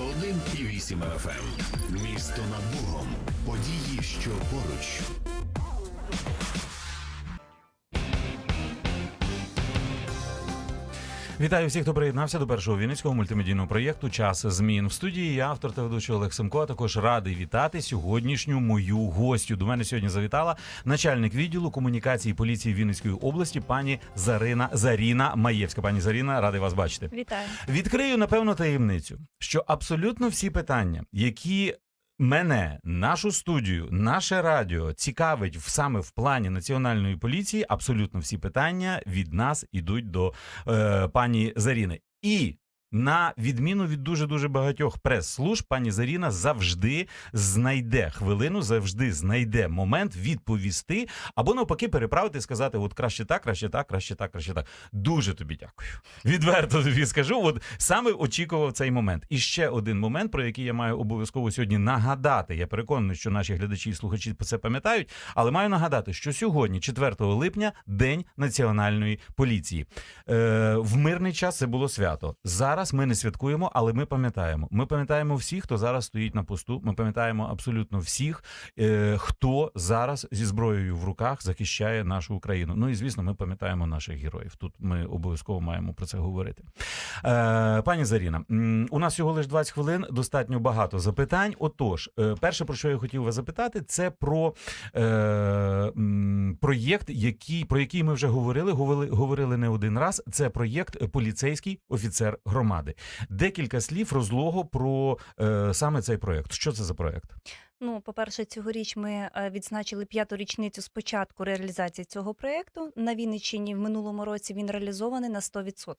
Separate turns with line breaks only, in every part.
91 і 8 FM. Місто над Богом. Події, що поруч.
Вітаю всіх, хто приєднався до першого вінницького мультимедійного проєкту Час змін в студії. Я автор та ведучий Олег Семко. а Також радий вітати сьогоднішню мою гостю. До мене сьогодні завітала начальник відділу комунікації поліції Вінницької області, пані Зарина Заріна Маєвська. Пані Заріна, радий вас бачити.
Вітаю.
Відкрию напевно таємницю, що абсолютно всі питання, які мене, нашу студію, наше радіо цікавить саме в плані національної поліції, абсолютно всі питання від нас ідуть до е, пані Заріни. І на відміну від дуже дуже багатьох прес-служб, пані Заріна завжди знайде хвилину, завжди знайде момент відповісти або навпаки переправити, і сказати: от краще так, краще так, краще так, краще так. Дуже тобі дякую. Відверто тобі скажу. От саме очікував цей момент. І ще один момент, про який я маю обов'язково сьогодні нагадати. Я переконаний, що наші глядачі і слухачі це пам'ятають, але маю нагадати, що сьогодні, 4 липня, день національної поліції. Е, в мирний час це було свято. Зараз ми не святкуємо, але ми пам'ятаємо. Ми пам'ятаємо всіх, хто зараз стоїть на посту. Ми пам'ятаємо абсолютно всіх, е, хто зараз зі зброєю в руках захищає нашу Україну. Ну і звісно, ми пам'ятаємо наших героїв. Тут ми обов'язково маємо про це говорити. Е, пані Заріна, у нас всього лише 20 хвилин, достатньо багато запитань. Отож, е, перше, про що я хотів вас запитати, це про е, проєкт, який, про який ми вже говорили, говорили, говорили не один раз. Це проєкт Поліцейський офіцер громади. Декілька слів розлого про е, саме цей проєкт. Що це за проєкт?
Ну, по-перше, цьогоріч ми е, відзначили п'яту річницю з початку реалізації цього проєкту. На Вінниччині в минулому році він реалізований на 100%.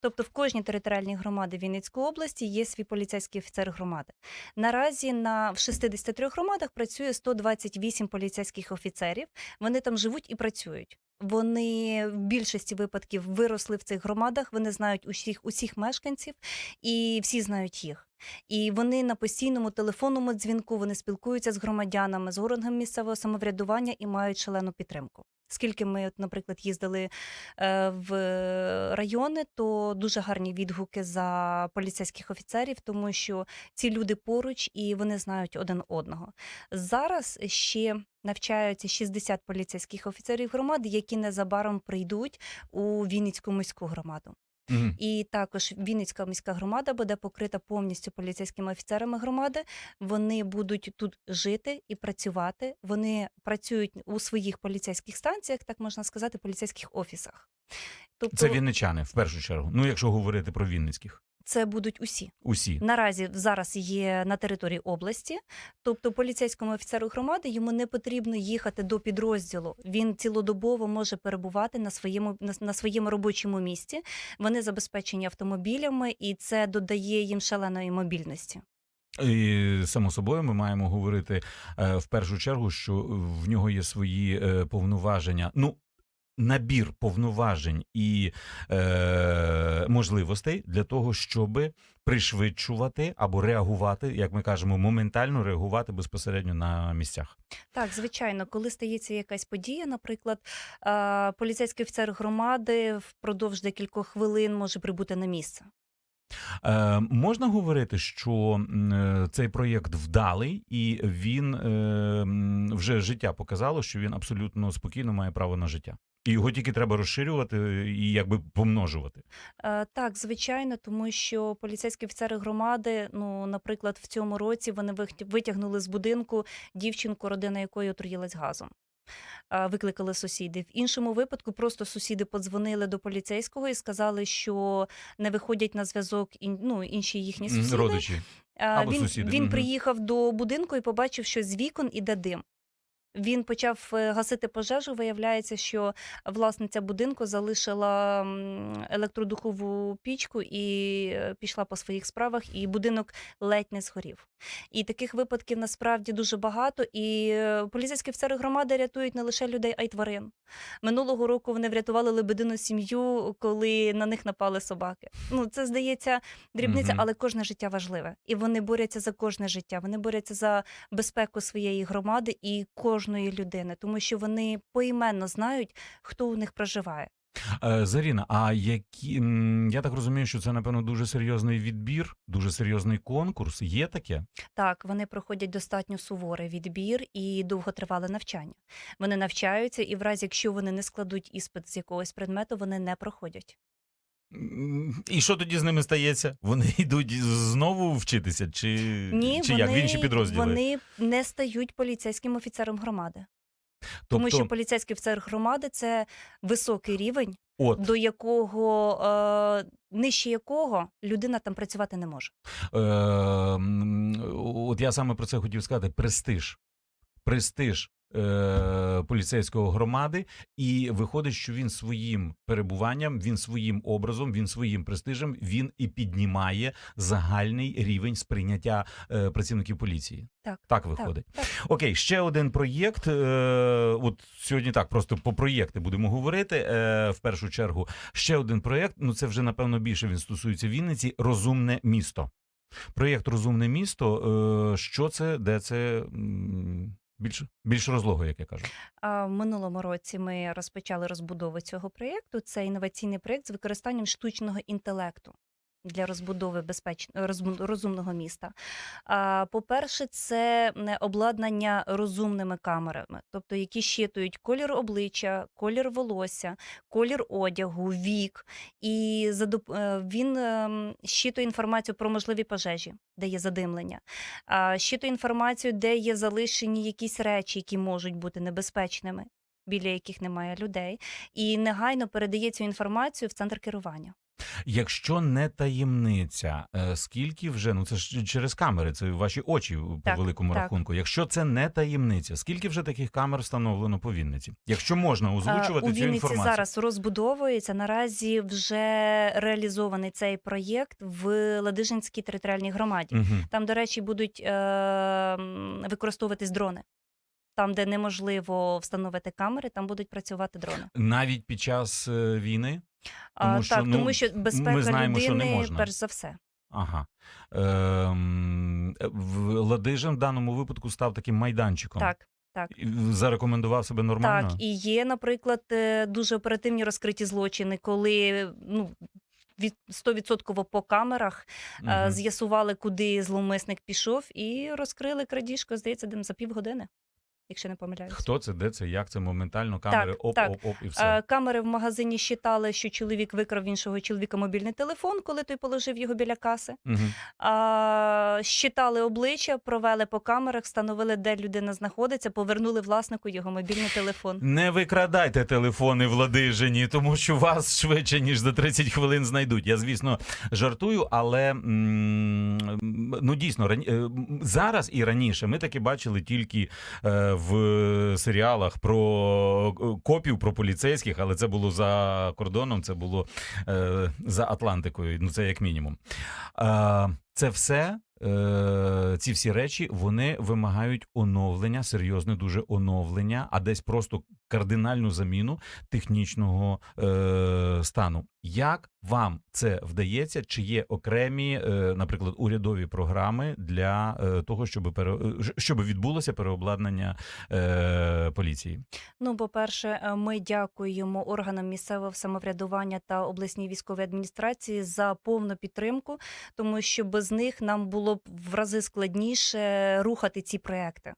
Тобто в кожній територіальній громаді Вінницької області є свій поліцейський офіцер громади. Наразі на в 63 громадах працює 128 поліцейських офіцерів. Вони там живуть і працюють. Вони в більшості випадків виросли в цих громадах. Вони знають усіх усіх мешканців і всі знають їх. І вони на постійному телефонному дзвінку вони спілкуються з громадянами, з органами місцевого самоврядування і мають шалену підтримку. Скільки ми, от, наприклад, їздили е, в райони, то дуже гарні відгуки за поліцейських офіцерів, тому що ці люди поруч і вони знають один одного. Зараз ще навчаються 60 поліцейських офіцерів громади, які незабаром прийдуть у Вінницьку міську громаду.
Мгм.
І також Вінницька міська громада буде покрита повністю поліцейськими офіцерами громади. Вони будуть тут жити і працювати. Вони працюють у своїх поліцейських станціях, так можна сказати, поліцейських офісах. Тобто
Це вінничани в першу чергу. Ну, якщо говорити про вінницьких,
це будуть усі.
усі.
Наразі зараз є на території області, тобто поліцейському офіцеру громади йому не потрібно їхати до підрозділу. Він цілодобово може перебувати на своєму на, на своєму робочому місці. Вони забезпечені автомобілями, і це додає їм шаленої мобільності.
І само собою ми маємо говорити е, в першу чергу, що в нього є свої е, повноваження. Ну, набір повноважень і е, можливостей для того, щоб пришвидшувати або реагувати, як ми кажемо, моментально реагувати безпосередньо на місцях.
Так, звичайно, коли стається якась подія, наприклад, е, поліцейський офіцер громади впродовж декількох хвилин може прибути на місце.
Е, можна говорити, що е, цей проєкт вдалий, і він е, вже життя показало, що він абсолютно спокійно має право на життя. І його тільки треба розширювати і якби помножувати.
Е, Так, звичайно, тому що поліцейські офіцери громади, ну, наприклад, в цьому році вони витягнули з будинку дівчинку, родина якої отруїлась газом. Е, Викликали сусіди. В іншому випадку просто сусіди подзвонили до поліцейського і сказали, що не виходять на зв'язок ну, інші їхні сусіди.
Родичі.
Е,
або
він,
сусіди,
він приїхав до будинку і побачив, що з вікон іде дим. Він почав е, гасити пожежу. Виявляється, що власниця будинку залишила електродухову пічку і е, пішла по своїх справах, і будинок ледь не згорів. І таких випадків насправді дуже багато. І е, поліцейські офіцери громади рятують не лише людей, а й тварин. Минулого року вони врятували лебедину сім'ю, коли на них напали собаки. Ну це здається дрібниця, але кожне життя важливе. І вони борються за кожне життя. Вони борються за безпеку своєї громади і кожної людини, тому що вони поіменно знають, хто у них проживає.
Е, Заріна, а які я так розумію, що це напевно дуже серйозний відбір, дуже серйозний конкурс. Є таке?
Так, вони проходять достатньо суворий відбір і довготривале навчання. Вони навчаються, і в разі, якщо вони не складуть іспит з якогось предмету, вони не проходять.
І що тоді з ними стається? Вони йдуть знову вчитися, чи,
Ні,
чи
вони,
як в інші підрозділи?
вони не стають поліцейським офіцером громади, тому
тобто,
що поліцейський офіцер громади це високий рівень,
от
до якого е, нижче якого людина там працювати не може.
Е, от я саме про це хотів сказати: престиж. Престиж е, поліцейського громади, і виходить, що він своїм перебуванням, він своїм образом, він своїм престижем, він і піднімає загальний рівень сприйняття е, працівників поліції.
Так,
Так виходить.
Так, так.
Окей, ще один проєкт. Е, от сьогодні так просто по проєкти будемо говорити. Е, в першу чергу, ще один проєкт. Ну це вже напевно більше він стосується Вінниці. Розумне місто. Проєкт Розумне місто. Е, що це, де це? Більш, більш розлого, як я кажу.
В минулому році ми розпочали розбудову цього проєкту. Це інноваційний проєкт з використанням штучного інтелекту для розбудови безпеч... розумного міста. По-перше, це обладнання розумними камерами, тобто які щитують колір обличчя, колір волосся, колір одягу, вік, і е, він ем, щитує інформацію про можливі пожежі, де є задимлення, щитує інформацію, де є залишені якісь речі, які можуть бути небезпечними, біля яких немає людей, і негайно передає цю інформацію в центр керування.
Якщо не таємниця, е, скільки вже ну це ж через камери, це ваші очі по
Так,
великому
так.
рахунку. Якщо це не таємниця, скільки вже таких камер встановлено по Вінниці? Якщо можна озвучувати
А, У
цю
Вінниці
інформацію.
зараз розбудовується. Наразі вже реалізований цей проєкт в Ладижинській територіальній громаді.
Мгм.
Там, до речі, будуть е, використовуватись дрони. Там, де неможливо встановити камери, там будуть працювати дрони.
Навіть під час е, війни. Тому що,
так,
ну,
тому що безпека
знаємо, що не
людини,
можна.
перш за все.
Ага. Ем, Ладижин в даному випадку став таким майданчиком.
Так, так.
Зарекомендував себе нормально.
Так, і є, наприклад, е, дуже оперативні розкриті злочини, коли ну. Від 100% по камерах
Мгм.
з'ясували, куди зловмисник пішов, і розкрили крадіжку, здається, дем за півгодини, якщо не помиляюсь.
Хто це, де це, як це моментально камери, оп,
так.
оп, оп, і все.
Е, Камери в магазині щитали, що чоловік викрав іншого чоловіка мобільний телефон, коли той положив його біля каси. А, щитали обличчя, провели по камерах, встановили, де людина знаходиться, повернули власнику його мобільний телефон.
Не викрадайте телефони в Ладижині, тому що вас швидше ніж за 30 хвилин знайдуть. Я, звісно, жартую, але ну дійсно рані... е, зараз і раніше ми таки бачили тільки е, в серіалах про е, копів, про поліцейських, але це було за кордоном, це було е, за Атлантикою. Ну це як мінімум. Е, це все. Е, Ці всі речі вони вимагають оновлення, серйозне дуже оновлення, а десь просто кардинальну заміну технічного е, стану. Як вам це вдається? Чи є окремі, е, наприклад, урядові програми для е, того, щоб пере... е, щоб відбулося переобладнання е, поліції?
Ну, по-перше, е, ми дякуємо органам місцевого самоврядування та обласній військовій адміністрації за повну підтримку, тому що без них нам було б в рази складніше рухати ці проекти.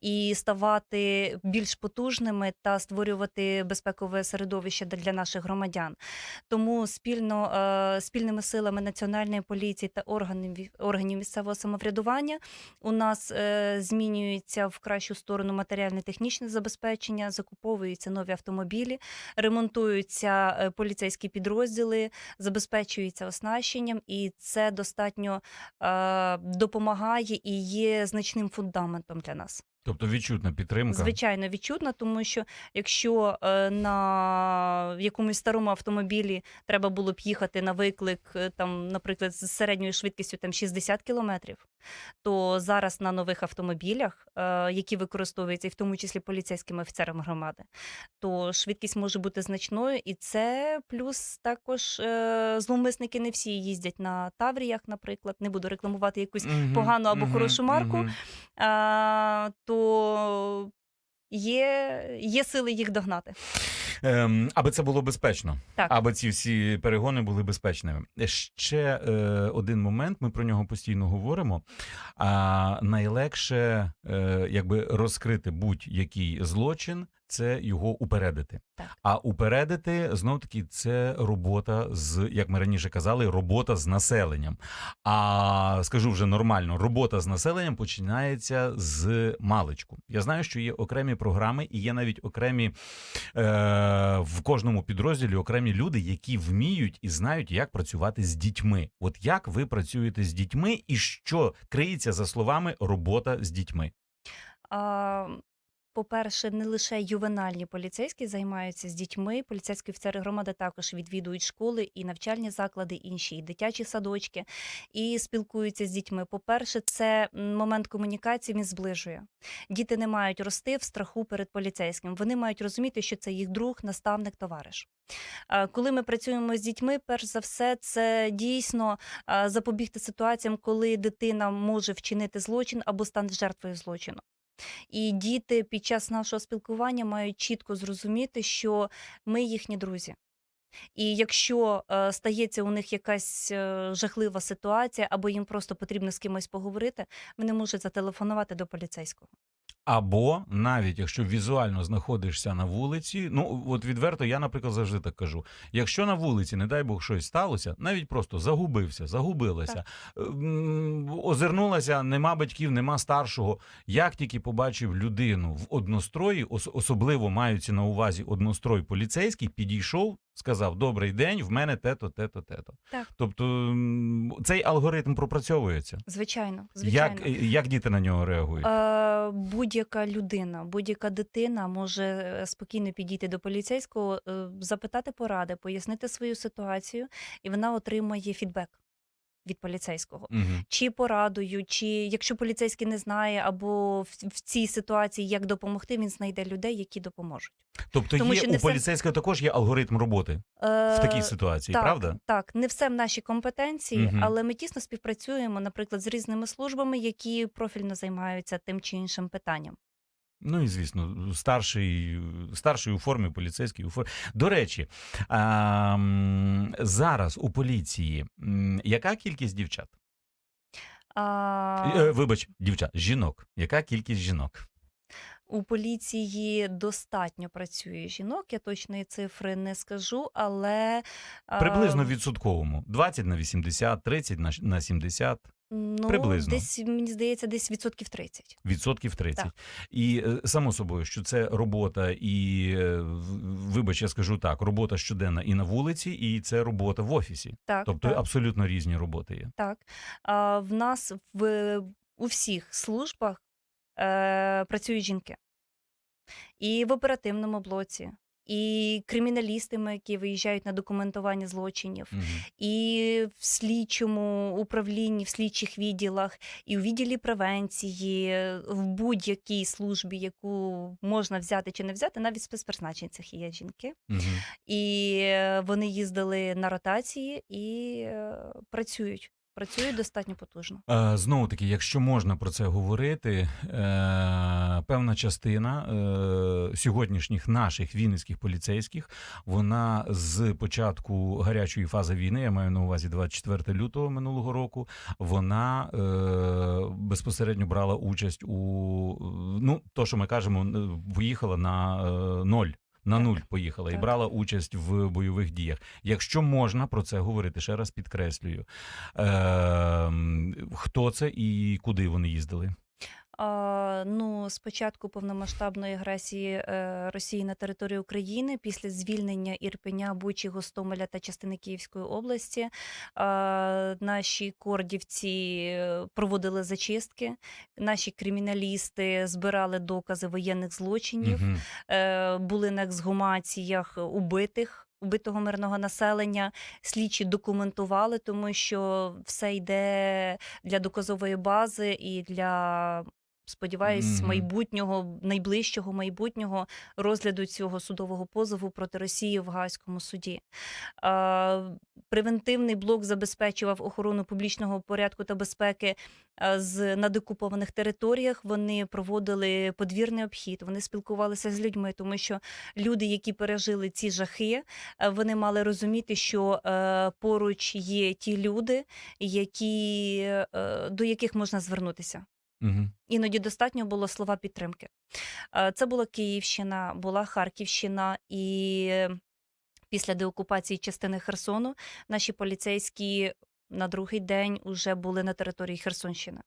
І ставати більш потужними та створювати безпекове середовище для наших громадян. Тому спільно е, спільними силами національної поліції та органів органів місцевого самоврядування у нас е, змінюється в кращу сторону матеріально-технічне забезпечення, закуповуються нові автомобілі, ремонтуються е, поліцейські підрозділи, забезпечуються оснащенням, і це достатньо допомагає і є значним фундаментом для нас.
Тобто відчутна підтримка.
Звичайно, відчутна, тому що якщо е, на якомусь старому автомобілі треба було б їхати на виклик, е, там, наприклад, з середньою швидкістю там 60 кілометрів, то зараз на нових автомобілях, е, які використовуються, і в тому числі поліцейськими офіцерами громади, то швидкість може бути значною, і це плюс також е, зловмисники не всі їздять на Тавріях, наприклад. Не буду рекламувати якусь
Мгм,
погану або
мгм,
хорошу марку.
мгм.
а, то є, є сили їх догнати.
Ем, аби це було безпечно,
Так.
аби ці всі перегони були безпечними. Ще е, один момент, ми про нього постійно говоримо. А найлегше е, якби розкрити будь-який злочин. Це його упередити.
Так.
А упередити знов таки це робота з, як ми раніше казали, робота з населенням. А скажу вже нормально, робота з населенням починається з маличку. Я знаю, що є окремі програми, і є навіть окремі е, в кожному підрозділі окремі люди, які вміють і знають, як працювати з дітьми. От як ви працюєте з дітьми, і що криється за словами робота з дітьми?
По-перше, не лише ювенальні поліцейські займаються з дітьми. Поліцейські офіцери громади також відвідують школи і навчальні заклади, інші і дитячі садочки, і спілкуються з дітьми. По-перше, це момент комунікації він зближує. Діти не мають рости в страху перед поліцейським. Вони мають розуміти, що це їх друг, наставник, товариш. Коли ми працюємо з дітьми, перш за все, це дійсно запобігти ситуаціям, коли дитина може вчинити злочин або стане жертвою злочину. І діти під час нашого спілкування мають чітко зрозуміти, що ми їхні друзі. І якщо е, стається у них якась е, жахлива ситуація, або їм просто потрібно з кимось поговорити, вони можуть зателефонувати до поліцейського.
Або навіть якщо візуально знаходишся на вулиці, ну от відверто, я, наприклад, завжди так кажу: якщо на вулиці, не дай Бог, щось сталося, навіть просто загубився, загубилася, ем, озирнулася, нема батьків, нема старшого. Як тільки побачив людину в однострої, особливо маючи на увазі однострой поліцейський, підійшов, сказав: Добрий день, в мене те-то, те-то, те-то.
Так.
Тобто цей алгоритм пропрацьовується.
Звичайно, звичайно.
Як, як діти на нього реагують?
Е, Будь-яка людина, будь-яка дитина може е, спокійно підійти до поліцейського, е, запитати поради, пояснити свою ситуацію, і вона отримує фідбек від поліцейського.
Мгм.
Чи порадою, чи якщо поліцейський не знає, або в, в цій ситуації як допомогти, він знайде людей, які допоможуть.
Тобто
Тому
є у
все-
поліцейського також є алгоритм роботи в такій
Е,
ситуації,
так,
правда?
Так, не все в нашій компетенції,
Мгм.
але ми тісно співпрацюємо, наприклад, з різними службами, які профільно займаються тим чи іншим питанням.
Ну і звісно, старший, старший у формі, поліцейський у формі. До речі, а, зараз у поліції яка кількість дівчат?
А,
Е, Вибач, дівчат, жінок. Яка кількість жінок?
У поліції достатньо працює жінок, я точної цифри не скажу, але
Приблизно відсотковому. 20 на 80, 30 на, на 70,
ну,
приблизно.
десь мені здається, десь відсотків 30.
відсотків 30.
Так.
І е, само собою, що це робота, і е, вибач, я скажу так: робота щоденна і на вулиці, і це робота в офісі.
Так,
Тобто
так,
абсолютно різні роботи є.
так. А, в нас в у всіх службах е, працюють жінки. І в оперативному блоці, і криміналістами, які виїжджають на документування злочинів,
Мгм.
і в слідчому управлінні, в слідчих відділах, і у відділі превенції, в будь-якій службі, яку можна взяти чи не взяти, навіть в спецпризначенцях є жінки.
Мгм.
І е, вони їздили на ротації і е, працюють. Працюють достатньо потужно.
Е, Знову таки, якщо можна про це говорити, е, певна частина е, сьогоднішніх наших вінницьких поліцейських, вона з початку гарячої фази війни, я маю на увазі 24 лютого минулого року, вона е, безпосередньо брала участь у ну, то, що ми кажемо, е, виїхала на е, ноль. На
Так.
нуль поїхала і брала участь в бойових діях. Якщо можна про це говорити, ще раз підкреслюю. Е, хто це і куди вони їздили?
Ну, з початку повномасштабної агресії е, Росії на територію України, після звільнення Ірпеня, Бучі, Гостомеля та частини Київської області, наші кордівці е, проводили зачистки, наші криміналісти збирали докази воєнних злочинів, е, були на ексгумаціях убитих. Убитого мирного населення слідчі документували, тому що все йде для доказової бази і для сподіваюсь,
Мгм.
майбутнього, найближчого майбутнього розгляду цього судового позову проти Росії в Гаазькому суді. Превентивний блок забезпечував охорону публічного порядку та безпеки з на деокупованих територіях. Вони проводили подвірний обхід, вони спілкувалися з людьми, тому що люди, які пережили ці жахи, е, вони мали розуміти, що е, поруч є ті люди, які, е, до яких можна звернутися.
Угу.
Іноді достатньо було слова підтримки. Е, Це була Київщина, була Харківщина, і після деокупації частини Херсону наші поліцейські на другий день вже були на території Херсонщини.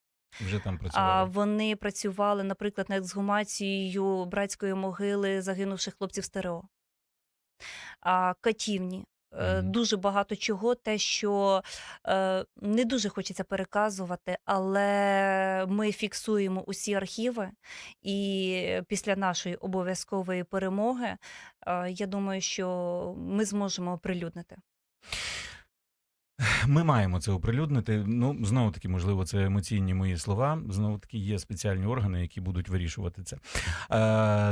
Вже там
А вони працювали, наприклад, над ексгумацією братської могили загинувших хлопців з ТРО. А катівні. Е, Дуже багато чого, те, що е, не дуже хочеться переказувати, але ми фіксуємо усі архіви, і після нашої обов'язкової перемоги, е, я думаю, що ми зможемо оприлюднити.
Ми маємо це оприлюднити. Ну, знову таки, можливо, це емоційні мої слова. Знову таки, є спеціальні органи, які будуть вирішувати це. Е,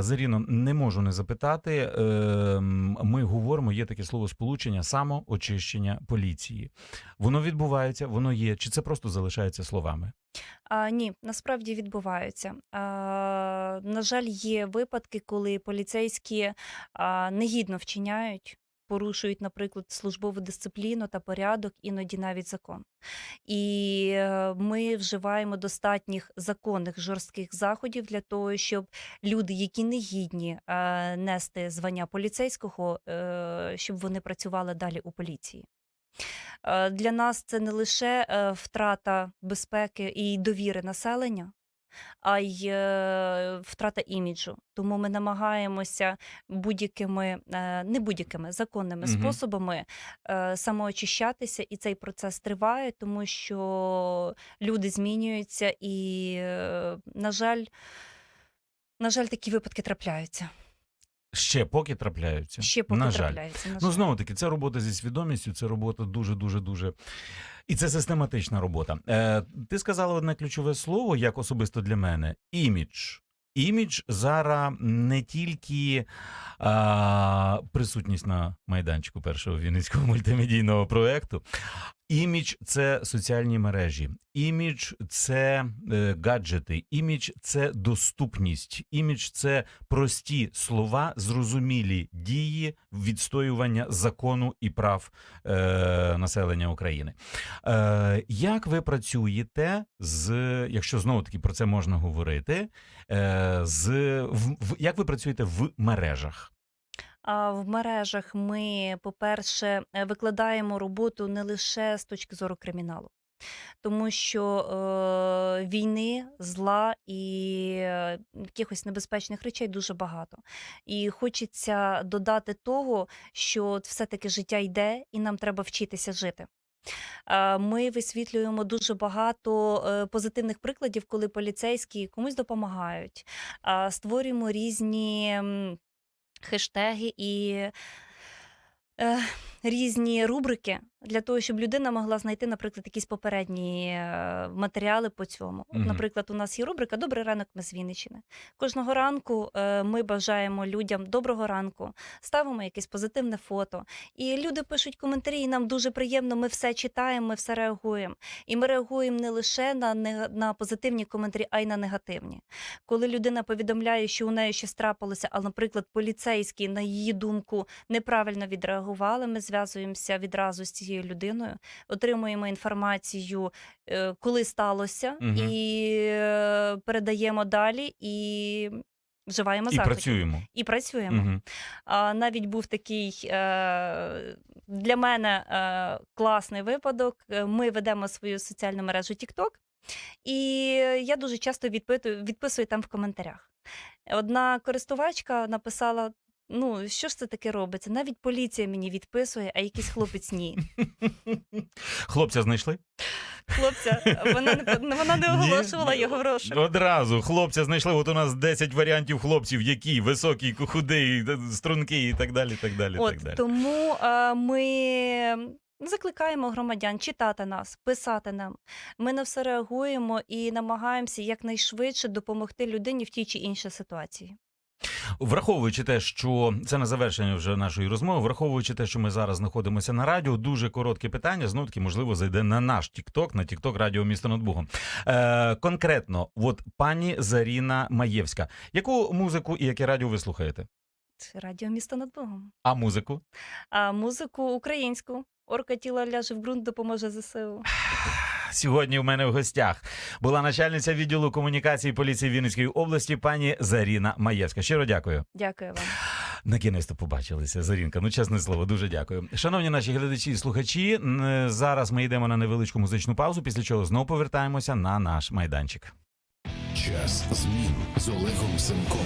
Заріно, не можу не запитати. Е, ми говоримо, є таке слово сполучення самоочищення поліції. Воно відбувається, воно є. Чи це просто залишається словами?
А, ні, насправді відбуваються. А, на жаль, є випадки, коли поліцейські а, негідно вчиняють. Порушують, наприклад, службову дисципліну та порядок, іноді навіть закон. І е, ми вживаємо достатніх законних жорстких заходів для того, щоб люди, які не гідні е, нести звання поліцейського, е, щоб вони працювали далі у поліції. Для нас це не лише втрата безпеки і довіри населення, а й е, втрата іміджу. Тому ми намагаємося будь-якими, е, не будь-якими законними
угу.
способами е, самоочищатися, і цей процес триває, тому що люди змінюються, і, на жаль, на жаль, такі випадки трапляються.
Ще поки трапляються.
Ще поки
на жаль.
трапляються. На
Ну, знову таки, це робота зі свідомістю, це робота дуже, дуже, дуже. І це систематична робота. Е, ти сказала одне ключове слово, як особисто для мене: імідж. Імідж зараз не тільки а, присутність на майданчику першого вінницького мультимедійного проекту. Імідж це соціальні мережі, імідж це е, гаджети, імідж це доступність, імідж це прості слова, зрозумілі дії відстоювання закону і прав е, населення України. Е, як ви працюєте з, якщо знову таки про це можна говорити, е, з в, в, як ви працюєте в мережах?
В мережах ми, по-перше, е, викладаємо роботу не лише з точки зору криміналу, тому що е, війни, зла і е, якихось небезпечних речей дуже багато. І хочеться додати того, що все-таки життя йде, і нам треба вчитися жити. Ми висвітлюємо дуже багато е, позитивних прикладів, коли поліцейські комусь допомагають. Створюємо різні хештеги і е, різні рубрики для того, щоб людина могла знайти, наприклад, якісь попередні е, матеріали по цьому. От, наприклад, у нас є рубрика Добрий ранок, ми з Вінниччини. Кожного ранку е, ми бажаємо людям доброго ранку, ставимо якесь позитивне фото. І люди пишуть коментарі, і нам дуже приємно, ми все читаємо, ми все реагуємо. І ми реагуємо не лише на, на позитивні коментарі, а й на негативні. Коли людина повідомляє, що у неї щось трапилося, а, наприклад, поліцейські, на її думку, неправильно відреагували, ми зв'язуємося відразу з цією людиною, отримуємо інформацію, е, коли сталося,
Мгм.
і е, передаємо далі і вживаємо
І
заходів.
працюємо.
І працюємо.
Угу.
А, навіть був такий е, для мене е, класний випадок. Ми ведемо свою соціальну мережу TikTok, і я дуже часто відпитую, відписую там в коментарях. Одна користувачка написала. Ну, що ж це таке робиться? Навіть поліція мені відписує, а якийсь хлопець ні.
Хлопця знайшли?
Хлопця, вона не вона не
Ні?
оголошувала його розшук.
Одразу хлопця знайшли. От у нас 10 варіантів хлопців, які високий, худий, стрункий і так далі. так далі,
От
так далі.
тому е, ми Закликаємо громадян читати нас, писати нам. Ми на все реагуємо і намагаємося якнайшвидше допомогти людині в тій чи іншій ситуації.
Враховуючи те, що це на завершення вже нашої розмови, враховуючи те, що ми зараз знаходимося на радіо, дуже коротке питання. Знову таки, можливо, зайде на наш Тікток, на Тікток Радіо Місто над Бугом. Е, конкретно, от пані Заріна Маєвська, яку музику і яке радіо ви слухаєте?
Радіо місто над Богом.
А музику?
А музику українську. Орка тіла ляже в ґрунт, допоможе ЗСУ.
Сьогодні в мене в гостях була начальниця відділу комунікації поліції Вінницької області, пані Заріна Маєвська. Щиро дякую.
Дякую вам.
На кінець побачилися. Зарінка. Ну, чесне слово, дуже дякую. Шановні наші глядачі і слухачі. Зараз ми йдемо на невеличку музичну паузу, після чого знову повертаємося на наш майданчик.
Час змін з Олегом Семком.